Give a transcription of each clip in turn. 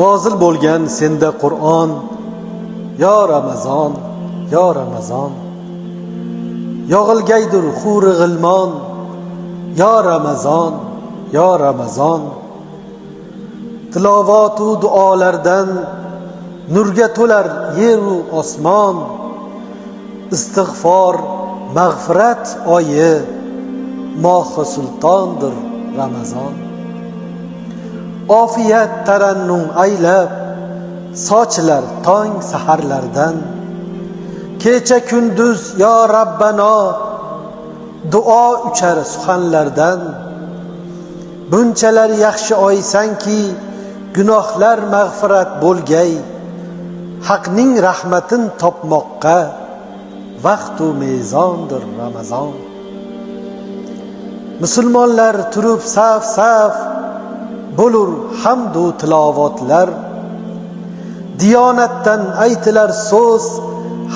nozil bo'lgan senda qur'on. Yo ramazon yo ramazon. Yog'ilgaydir huri g'ilmon. Yo ramazon yo ramazon. Tilovatu duolardan nurga to'lar yeru osmon. Istig'for mag'firat oyi mohi sultondir ramazon. Ofiyat tarannum aylab sochilar tong saharlardan. Kecha kunduz yo rabbano duo uchar suxanlardan. Bunchalar yaxshi oysanki gunohlar mag'firat bo'lgay haqning rahmatin topmoqqa vaqtu mezondir ramazon musulmonlar turib saf saf bo'lur hamdu tilovatlar. Diyonatdan aytilar so'z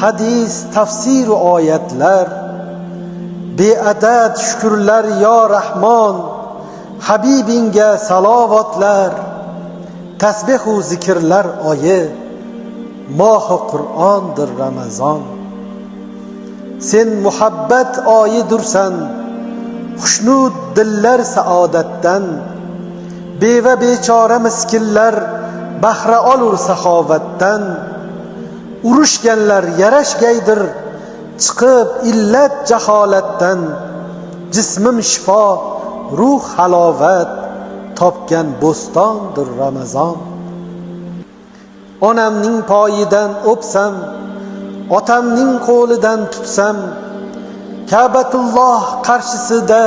hadis tafsiru oyatlar. Beadad shukurlar yo rahmon habibingga salovatlar. Tasbehu zikrlar oyi mohi qur'ondir ramazon. Sen muhabbat oyidursan xushnud dillar saodatdan. Beva bechora miskinlar bahra olur saxovatdan. Urushganlar yarashgaydir chiqib illat jaholatdan. Jismim shifo ruh halovat topgan bo'stondir ramazon. Onamning poyidan o'psam otamning qo'lidan tutsam kabatulloh qarshisida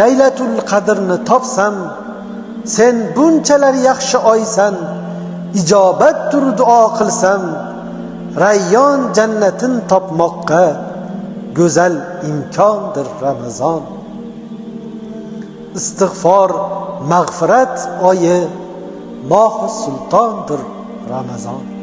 laylatul qadrni topsam sen bunchalar yaxshi oysan ijobattur duo qilsam rayyon jannatin topmoqqa go'zal imkondir ramazon. İstig'for mag'firat oyi mohi sultondir ramazon